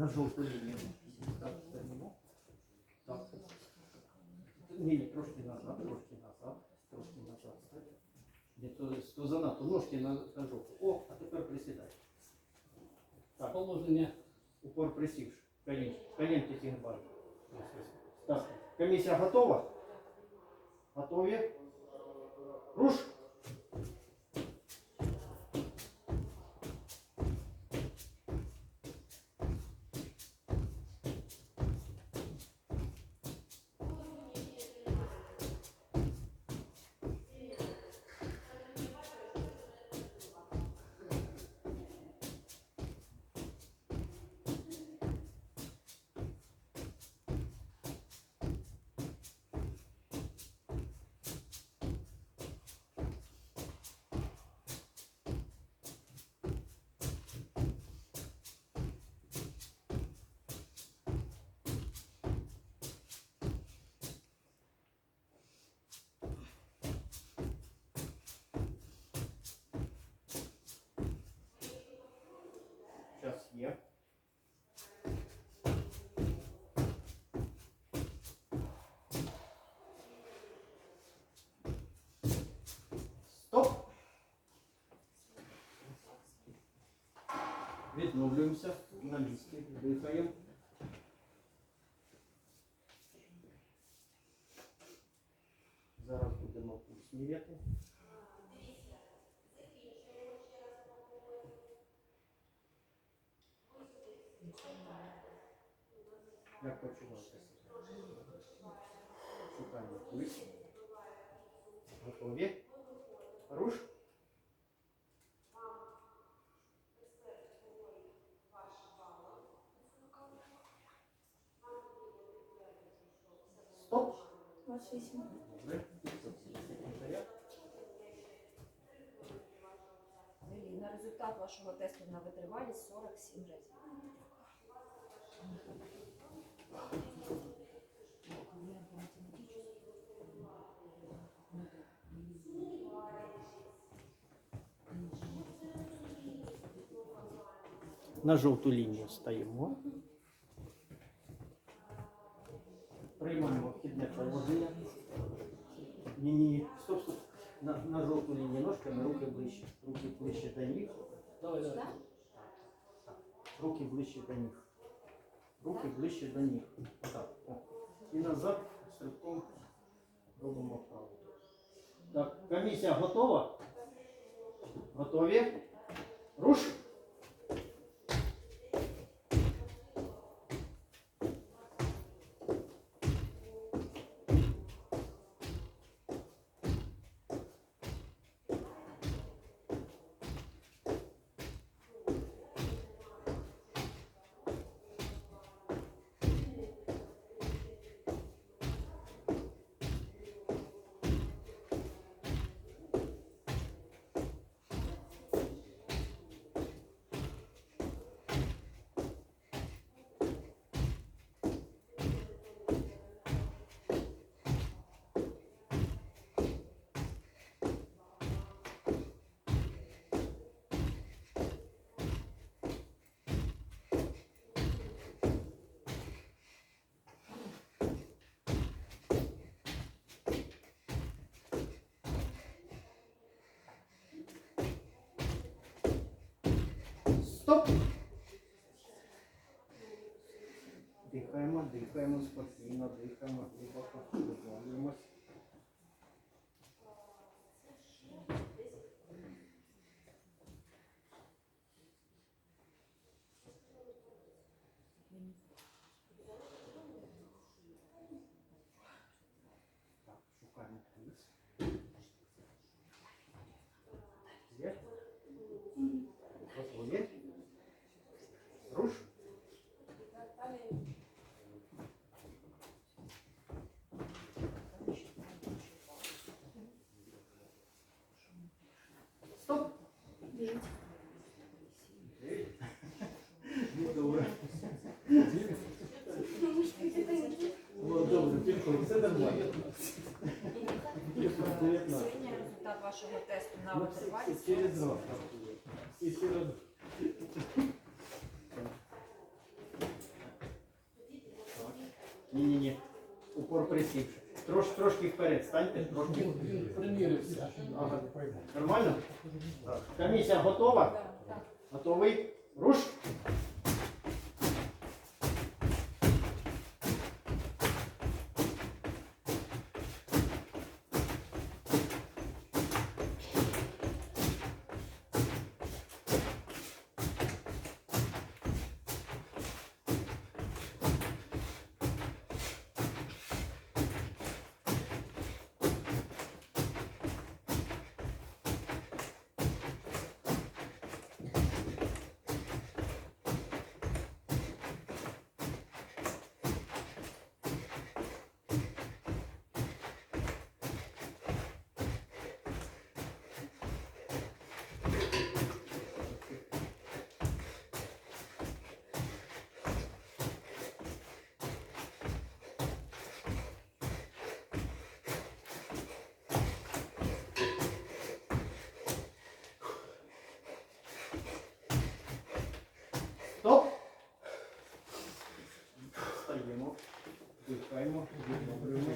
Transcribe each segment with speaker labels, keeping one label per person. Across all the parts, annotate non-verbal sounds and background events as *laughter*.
Speaker 1: На жовту лінію. Так, стоїмо. Так. Ні, трошки назад, трошки назад, трошки назад. Ні, то, то занадто, ножки на, на жовту. О, а тепер присідай. Так,
Speaker 2: Положення.
Speaker 1: упор присівши. Колін, колінки зігнували. Так, комісія готова? Готові? Руш! Є. Стоп. Відновлюємося на місці. Дихаємо. Зараз будемо пульс міряти. Як почуваєтеся? Шукаємо пульс. Готові? Руш. Стоп.
Speaker 3: На результат вашого тесту на витривалість 47 разів.
Speaker 1: На жовту лінію стаємо. Приймаємо вхідне положення. Ні, ні. Стоп, стоп. На, на жовту лінію ножками, руки ближче. Руки ближче до ніг.
Speaker 2: Давай, давай.
Speaker 1: Руки ближче до ніг. Руки ближче до ніг. Так. О. І назад стрибком робимо вправо. Так, комісія готова? Готові? Руш! Стоп! Дихаємо, дихаємо спокійно, дихаємо, глибоко, дозволюємось. Так,
Speaker 3: вашого тесту на витривалість.
Speaker 1: Ні-ні-ні. Упор присів. Трош, трошки вперед станьте, трошки.
Speaker 2: Примірився.
Speaker 1: Ага. Нормально? Так. Комісія готова?
Speaker 3: Так.
Speaker 1: Готовий? Руш! Відновлюємо.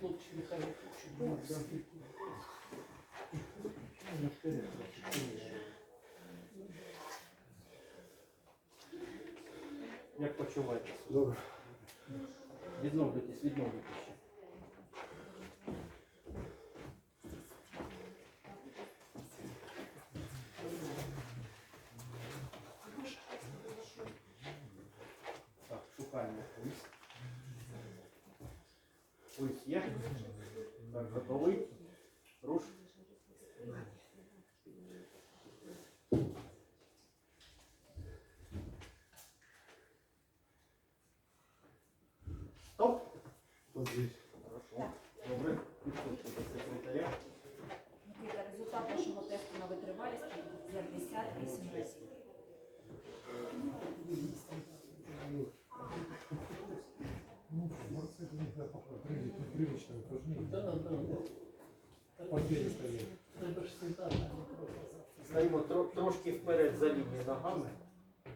Speaker 2: Хлопці, нехай хочуть.
Speaker 1: Як почуваєтесь?
Speaker 4: Добре.
Speaker 1: Відновлюйтесь, відновлюйтесь. ще. Так, шукаємо пульс. Пульс є. Так, готовий. Руш. Стоп.
Speaker 4: Подивись.
Speaker 1: Хорошо. Добре. Підходьте до секретаря.
Speaker 3: Микита, результат вашого тесту на витривалість 58 разів.
Speaker 4: Ну, молодцы, это не знаю, похоже, привычное, привычное упражнение.
Speaker 2: Да, да, да.
Speaker 4: Подвели стоять.
Speaker 2: Треба ж сідати,
Speaker 1: тро- трошки вперед за лінію ногами.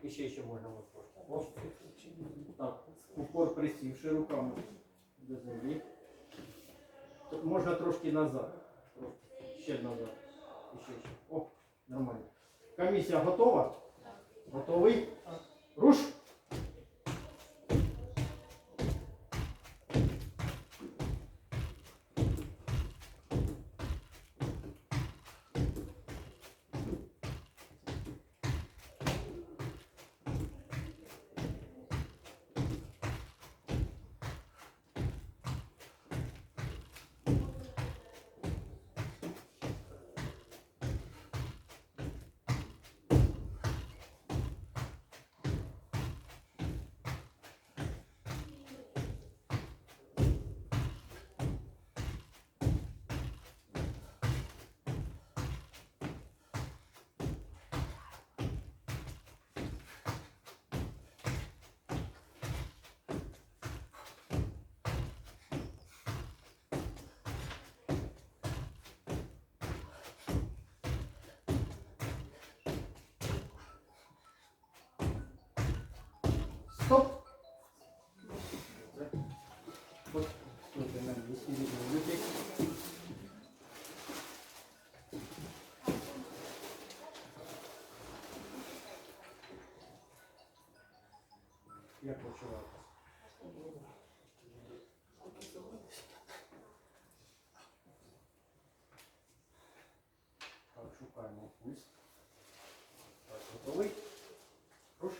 Speaker 1: І ще ще можна от трошки. Так, упор присівши руками до землі. Т- Можна трошки назад. Трошки. Ще назад. І ще, ще. О, нормально. Комісія готова? Готовий? Руш! Відновлюйтесь. Як почуваєтесь? Так, шукаємо пульс. Так, готовий? Руш.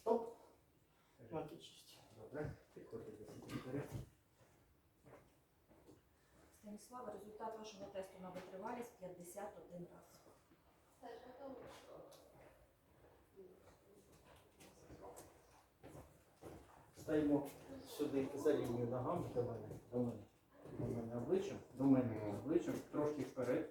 Speaker 1: Стоп. Добре. Підходьте до секретаря.
Speaker 3: Станіслава, результат вашого тесту на витривалість 51 раз.
Speaker 1: Стаємо сюди за лінію ногами до мене, до мене, до мене обличчям, до мене обличчям, трошки вперед,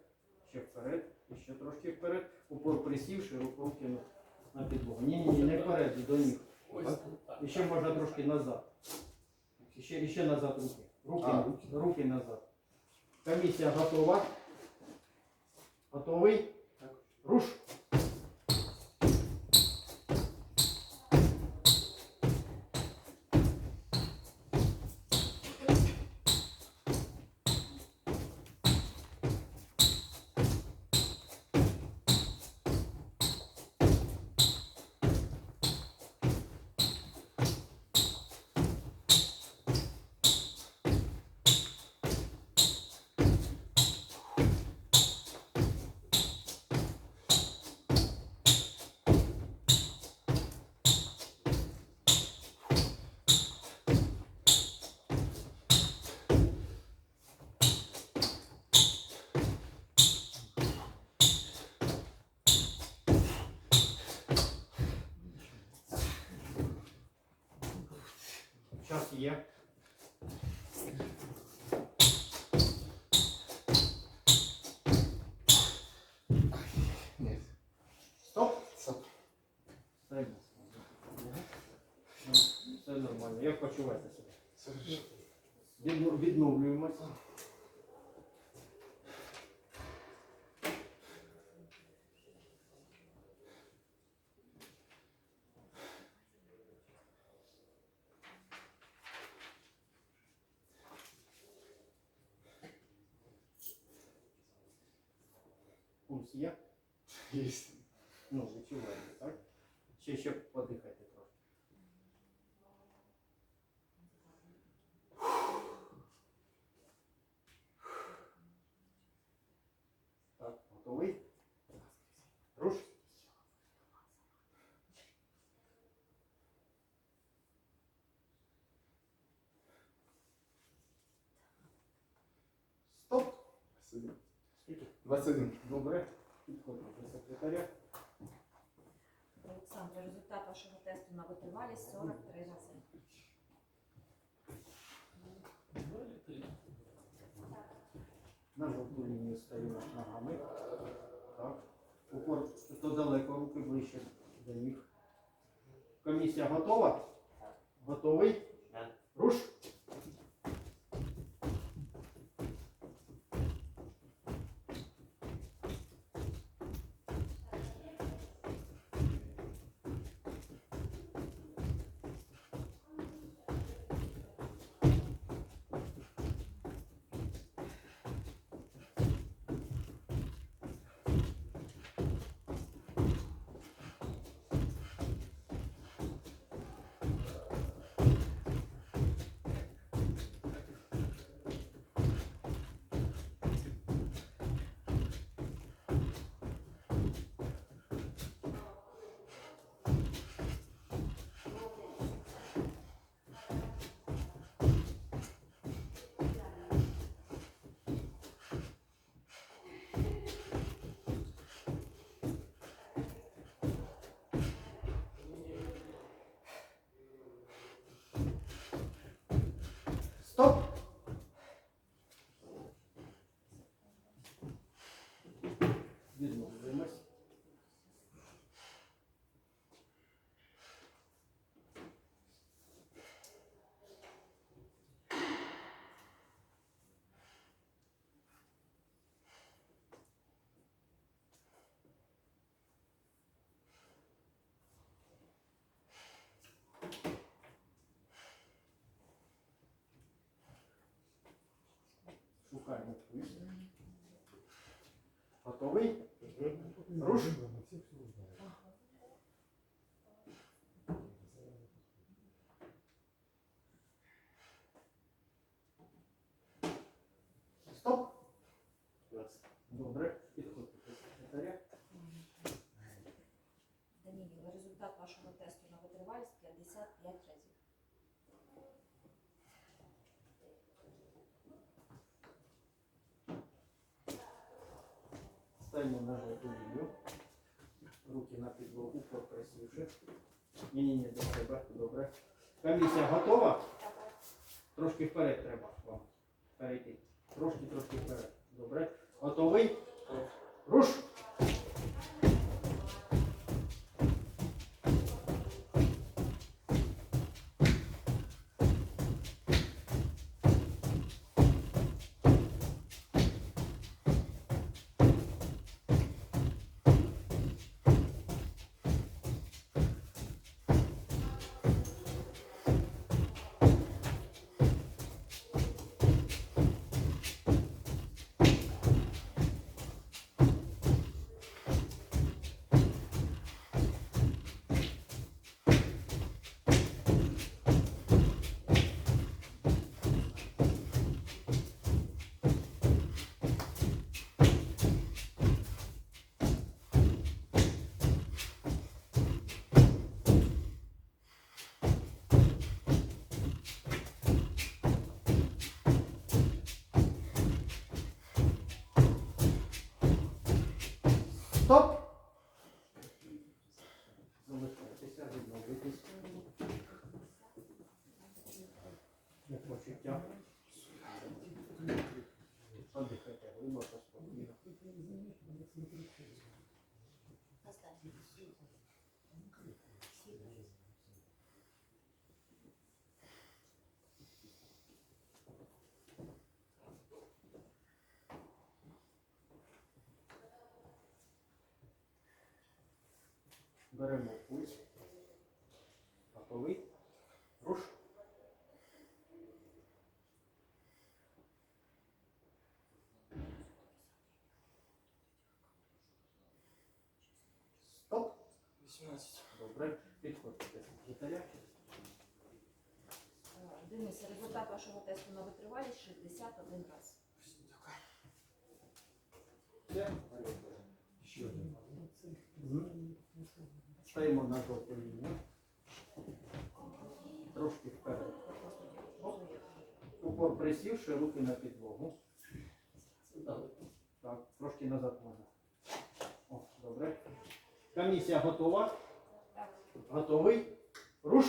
Speaker 1: ще вперед, і ще трошки вперед. Упор присівши, ру- руки на- на підлогу. Ні, ні, ні, не вперед, до ніг.
Speaker 2: Ось
Speaker 1: Так? І ще можна трошки назад. І ще, і ще назад руки. Руки,
Speaker 4: А,
Speaker 1: руки, руки назад. Комісія готова. Готовий? Руш. Час є. Стоп.
Speaker 4: Стоп.
Speaker 1: Все, нормально. Як почуваєте себе? Відновлюємося. є? *laughs*
Speaker 4: Есть.
Speaker 1: Ну, відчуваєте, так? Ще ще подихайте трошки. Так, готовий? Руш. Стоп.
Speaker 4: 21.
Speaker 1: Скільки?
Speaker 4: 21.
Speaker 1: Добре. Підходимо до секретаря.
Speaker 3: Олександр, результат вашого тесту на витривалість 43 рази.
Speaker 2: Два?
Speaker 1: На жовту лінію стаємо ногами. Так. Упор то далеко, руки ближче до них. Комісія готова? Готовий? Руш. Стоп. Відновлюємось. Шукаємо пульс. Готовий? Руш. Стоп. Добре. Підходьте до секретаря.
Speaker 3: Даніїл, результат вашого тесту на витривалість 55 разів.
Speaker 1: На жовту лінію. Руки на підлогу, попресивши. Ні-ні-ні, до себе. Добре. Комісія готова? Трошки вперед треба вам перейти. Трошки, трошки вперед. Добре. Готовий? Руш! Беремо пульс. Готовий. Руш. Стоп.
Speaker 2: 18.
Speaker 1: Добре. Підходьте до.
Speaker 3: Е, Денис, результат вашого тесту на витривалість 61 раз.
Speaker 1: Все.
Speaker 4: Еще один.
Speaker 1: Стаємо на жовту лінію. Трошки вперед. Упор присівши, руки на підлогу. Так, трошки назад можна. О, добре. Комісія готова? Готовий? Руш!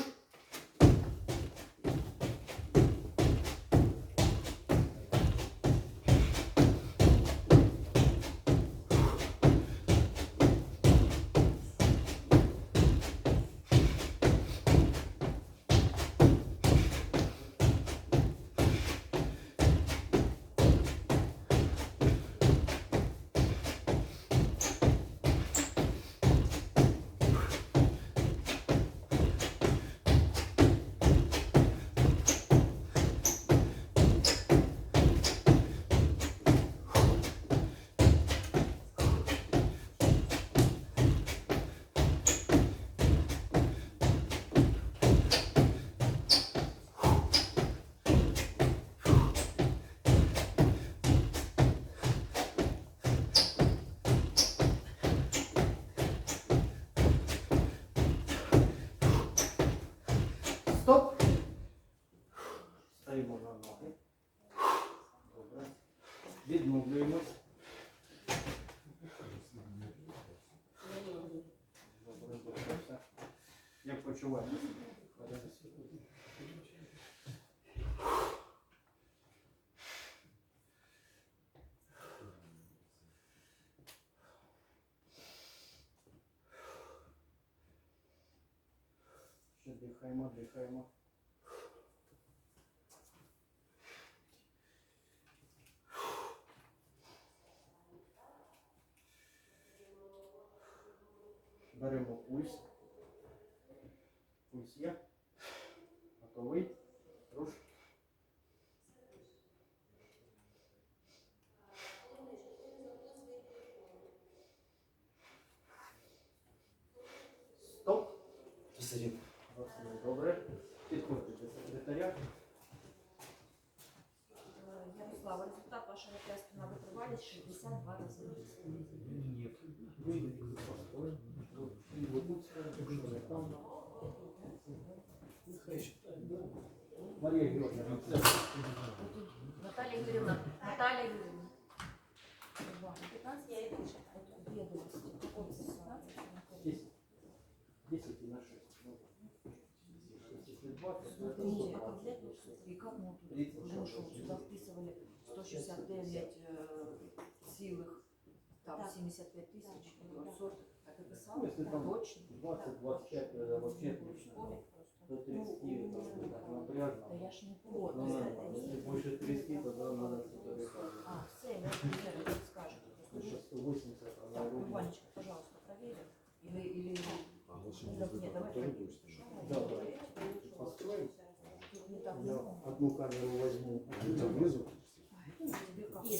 Speaker 1: Почуваєте? Ще дихаємо, дихаємо. Беремо пульс. Пульс є. Готовий. Руш. Стоп. Добре. Підходьте до секретаря.
Speaker 3: Е, Ярослава, вашого тесту на витривалість 62 рази.
Speaker 1: Нет. И вот тут скажете,
Speaker 3: 69 цілих э, там 75 тысяч відсотків. Так і Ну.
Speaker 1: ну если там
Speaker 3: Точно.
Speaker 1: 20-25, вообще
Speaker 3: точно.
Speaker 1: Школі
Speaker 3: просто.
Speaker 1: До
Speaker 3: ну,
Speaker 1: ну,
Speaker 3: я ж не
Speaker 1: Ну, Если больше 30, тогда надо сюда
Speaker 3: А, выходить. все, я не
Speaker 1: скажу.
Speaker 3: Ну,
Speaker 1: Просто
Speaker 3: щас 180, пожалуйста, проверим. Или, или...
Speaker 4: Не
Speaker 3: нет, давай.
Speaker 1: Да, да. Построим. Я одну камеру возьму,
Speaker 4: а. Ні,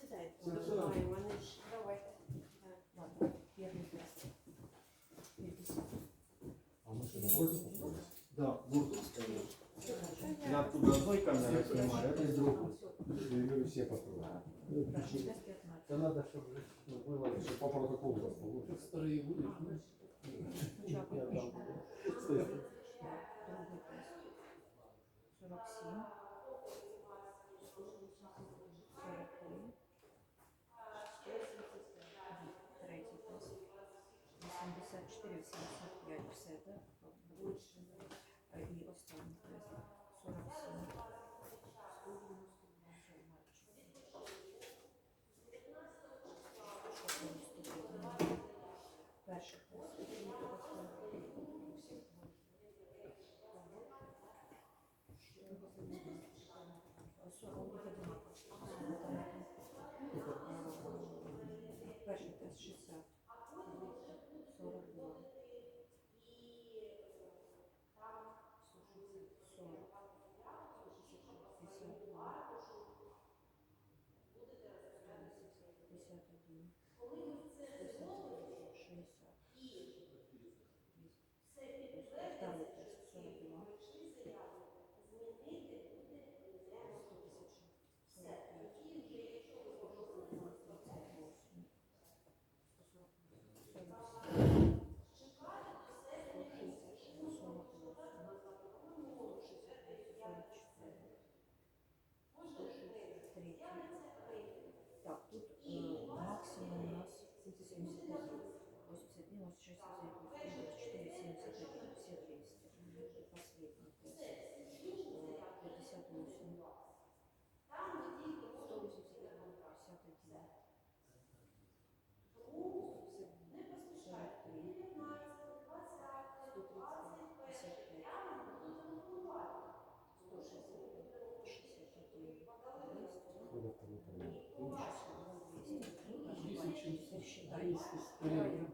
Speaker 3: Сідайте, немає, вони
Speaker 1: ж
Speaker 3: давайте. Ладно, я не
Speaker 4: А мы?
Speaker 1: Да, Я оттуда одной камеры снимаю, это из другой.
Speaker 4: Я говорю, все
Speaker 3: попробуем.
Speaker 1: Да надо, чтобы ну, было
Speaker 4: еще по протоколу.
Speaker 2: Старые будешь?
Speaker 3: 96, 94, 75, 50, 200. Последний. 58. 181, 51. Не поспішай. 19, 20, 20, 55. 160, 63, 200. Тысячи. Тысячи. Тысячи.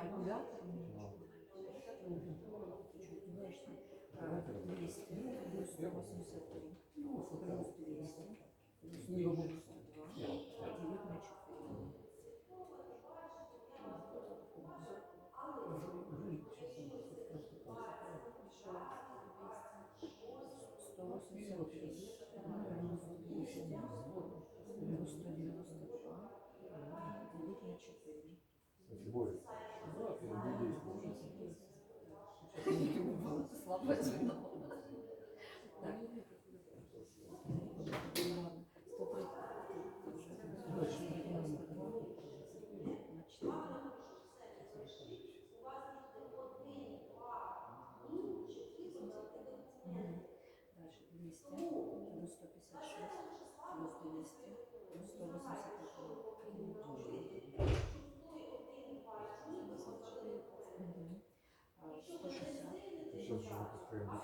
Speaker 3: Калькулятор. Э, 200 плюс 183 плюс 200 плюс 92 делить на 4. Сто What?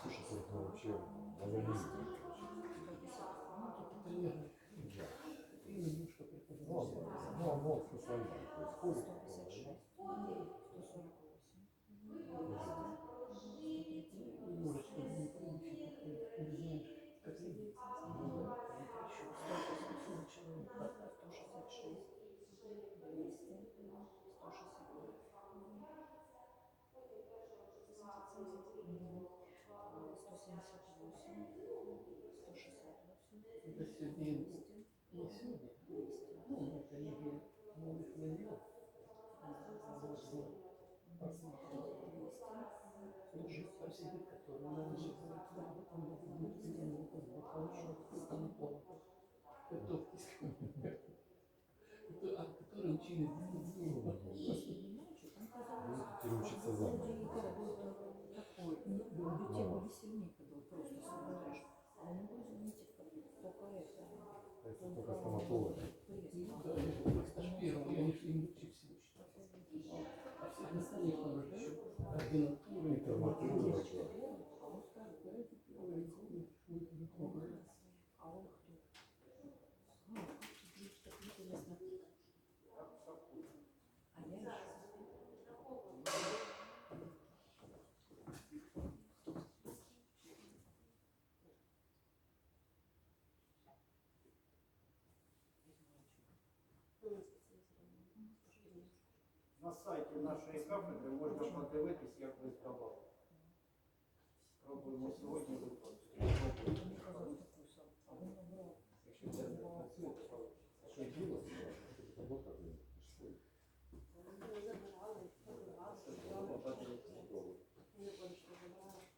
Speaker 4: сейчас это вообще
Speaker 1: даже не видно.
Speaker 4: Ну, ну, со своим происходит.
Speaker 1: Это
Speaker 3: только.
Speaker 1: На сайті нашої кафедри можна подивитись, як ви здавали. Спробуємо сьогодні. Якщо це не працює, то що діло?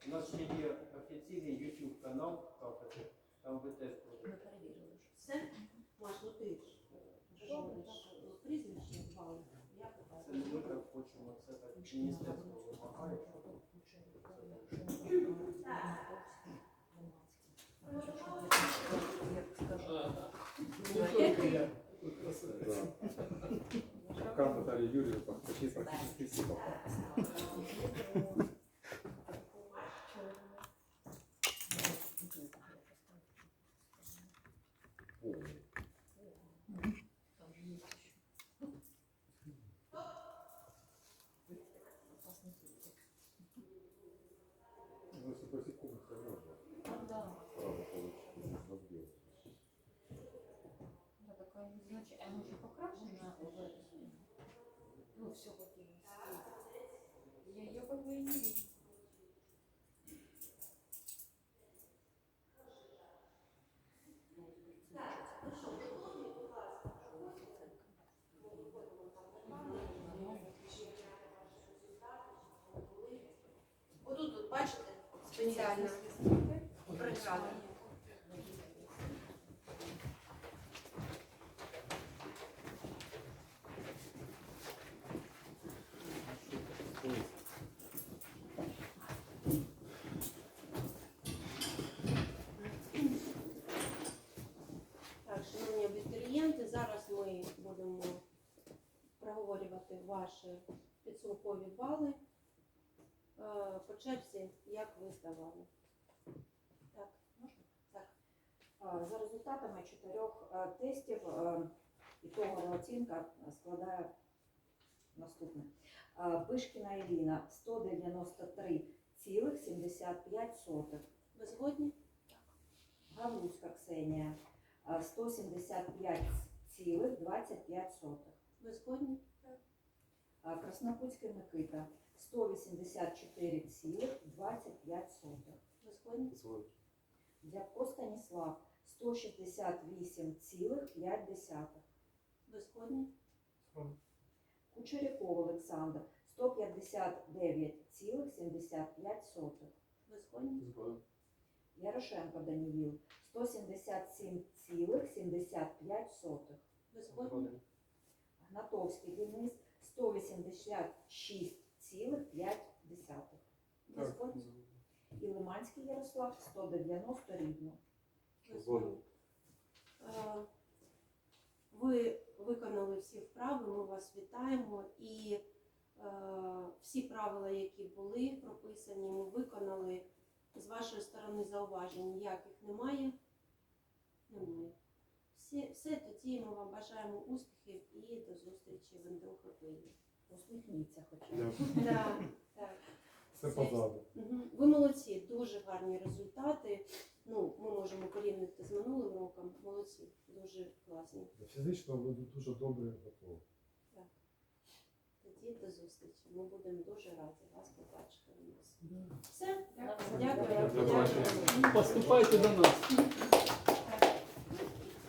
Speaker 1: У нас ще є офіційний YouTube канал кафедри, там ви теж
Speaker 3: Мы
Speaker 1: будете.
Speaker 3: проверили уже.
Speaker 5: Все? Маш, ну ти ж. Добре.
Speaker 3: Як скажу.
Speaker 2: Ну, я. Вы красавица.
Speaker 5: Пока Наталья Юрьевна почти практически все.
Speaker 6: Такая, значит, она уже покрашена вересне. Ну, все в один цвет. Я ее как бы и не вижу.
Speaker 7: Отут, тут, бачите, спеціально преграда. Ми будемо проговорювати ваші підсумкові бали. Е, По черзі, як ви здавали? Так, можна? Так.
Speaker 3: За результатами чотирьох е, тестів е, ітогова оцінка складає наступне. Е, Пишкіна Еліна 193,75.
Speaker 7: Ви згодні?
Speaker 3: Гавруська Ксенія е, 175,25.
Speaker 7: Ви згодні?
Speaker 3: А Краснопутський Микита 184,25.
Speaker 7: Ви згодні?
Speaker 3: Дябко Станіслав 168,5.
Speaker 7: Ви згодні?
Speaker 3: Кучеряков Олександр 159,75.
Speaker 7: Ви згодні?
Speaker 3: Ярошенко Даніїл 177,75.
Speaker 7: Ви згодні?
Speaker 3: Гнатовський Денис 186,5.
Speaker 7: Ви?
Speaker 3: І Лиманський Ярослав 190 рівно.
Speaker 7: Ви? Е, Ви виконали всі вправи, ми вас вітаємо. І е, всі правила, які були прописані, ми виконали. З вашої сторони зауважень ніяких немає. Немає. Всі, все тоді ми вам бажаємо успіхів і до зустрічі в НДОХПІ.
Speaker 3: Усміхніться хоча б.
Speaker 7: Так, так.
Speaker 4: Все позаду.
Speaker 7: Ви молодці, дуже гарні результати. Ну, ми можемо порівняти з минулим роком. Молодці, дуже класні.
Speaker 4: Фізично ви дуже добре готові.
Speaker 7: Тоді до зустрічі. Ми будемо дуже раді вас побачити у нас. Все, дякую.
Speaker 2: Поступайте до нас.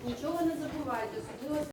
Speaker 7: Нічого не забувайте, особливо